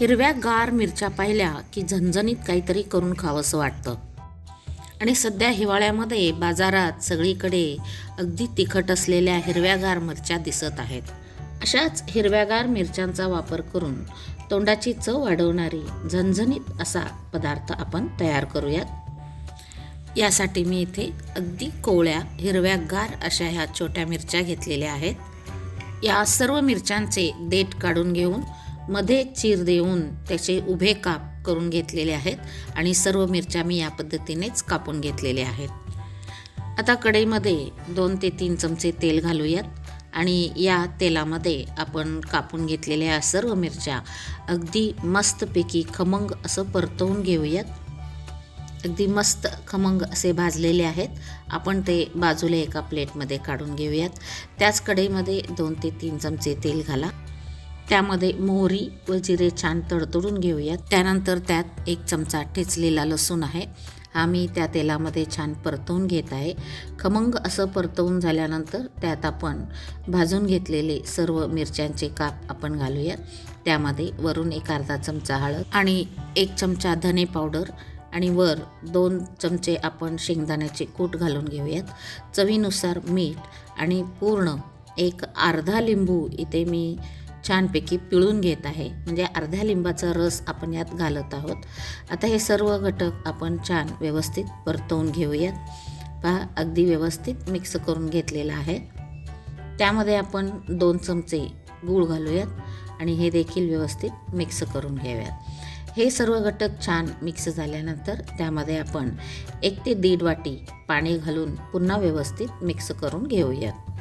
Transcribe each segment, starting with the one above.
हिरव्या गार मिरच्या पाहिल्या की झणझणीत काहीतरी करून खावंसं वाटतं. आणि सध्या हिवाळ्यामध्ये बाजारात सगळीकडे अगदी तिखट असलेल्या हिरव्यागार मिरच्या दिसत आहेत. अशाच हिरव्यागार मिरच्यांचा वापर करून तोंडाची चव वाढवणारी झणझणीत असा पदार्थ आपण तयार करूयात. यासाठी मी इथे अगदी कोवळ्या हिरव्यागार अशा ह्या छोट्या मिरच्या घेतलेल्या आहेत. या सर्व मिरच्यांचे देठ काढून घेऊन मध्ये चीर देऊन त्याचे उभे काप करून घेतलेले आहेत आणि सर्व मिरच्या मी या पद्धतीनेच कापून घेतलेल्या आहेत. आता कढईमध्ये दोन ते तीन चमचे तेल घालूयात आणि या तेलामध्ये आपण कापून घेतलेल्या सर्व मिरच्या अगदी मस्तपैकी खमंग असं परतवून घेऊयात. अगदी मस्त खमंग असे भाजलेले आहेत. आपण ते बाजूला एका प्लेटमध्ये काढून घेऊयात. त्याच कढईमध्ये दोन ते तीन चमचे तेल घाला. त्यामध्ये मोहरी व जिरे छान तडतडून घेऊयात. त्यानंतर त्यात एक चमचा ठेचलेला लसूण आहे. हा मी त्या तेलामध्ये छान परतवून घेत आहे. खमंग असं परतवून झाल्यानंतर त्यात आपण भाजून घेतलेले सर्व मिरच्यांचे काप आपण घालूयात. त्यामध्ये वरून एक अर्धा चमचा हळद आणि एक चमचा धने पावडर आणि वर दोन चमचे आपण शेंगदाण्याचे कूट घालून घेऊयात. चवीनुसार मीठ आणि पूर्ण एक अर्धा लिंबू इथे मी छानपैकी पिळून घेत आहे. म्हणजे अर्ध्या लिंबाचा रस आपण यात घालत आहोत. आता हे सर्व घटक आपण छान व्यवस्थित परतवून घेऊयात. पहा अगदी व्यवस्थित मिक्स करून घेतलेला आहे. त्यामध्ये आपण दोन चमचे गूळ घालूयात आणि हे देखील व्यवस्थित मिक्स करून घेऊयात. हे सर्व घटक छान मिक्स झाल्यानंतर त्यामध्ये आपण एक ते दीड वाटी पाणी घालून पुन्हा व्यवस्थित मिक्स करून घेऊयात.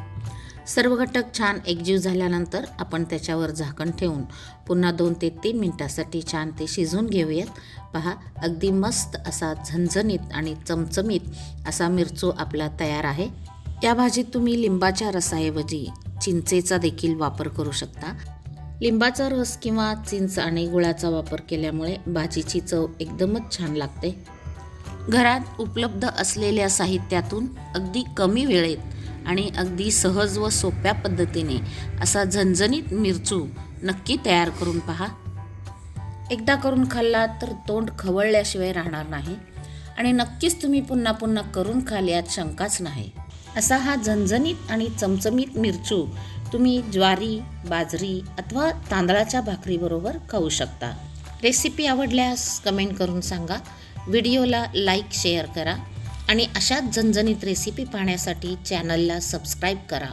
सर्व घटक छान एकजीव झाल्यानंतर आपण त्याच्यावर झाकण ठेवून पुन्हा दोन ते तीन मिनटासाठी छान ते शिजून घेऊयात. पहा अगदी मस्त असा झणझणीत आणि चमचमीत असा मिरचू आपला तयार आहे. या भाजीत तुम्ही लिंबाच्या रसाऐवजी चिंचेचा देखील वापर करू शकता. लिंबाचा रस किंवा चिंच आणि गुळाचा वापर केल्यामुळे भाजीची चव एकदमच छान लागते. घरात उपलब्ध असलेल्या साहित्यातून अगदी कमी वेळेत आणि अगदी सहज व सोप्या पद्धतीने असा झणझणीत मिरचू नक्की तयार करून पहा. एकदा करून खाल्ला तर तोंड खवळल्याशिवाय राहणार नाही आणि नक्कीच तुम्ही पुन्हा पुन्हा करून खाल यात शंकाच नाही. असा हा झणझणीत आणि चमचमीत मिरचू तुम्ही ज्वारी बाजरी अथवा तांदळाच्या भाकरीबरोबर खाऊ शकता. रेसिपी आवडल्यास कमेंट करून सांगा. व्हिडिओला लाईक शेअर करा. आणि अशाच झणझणीत रेसिपी पाहण्यासाठी चॅनलला सबस्क्राईब करा.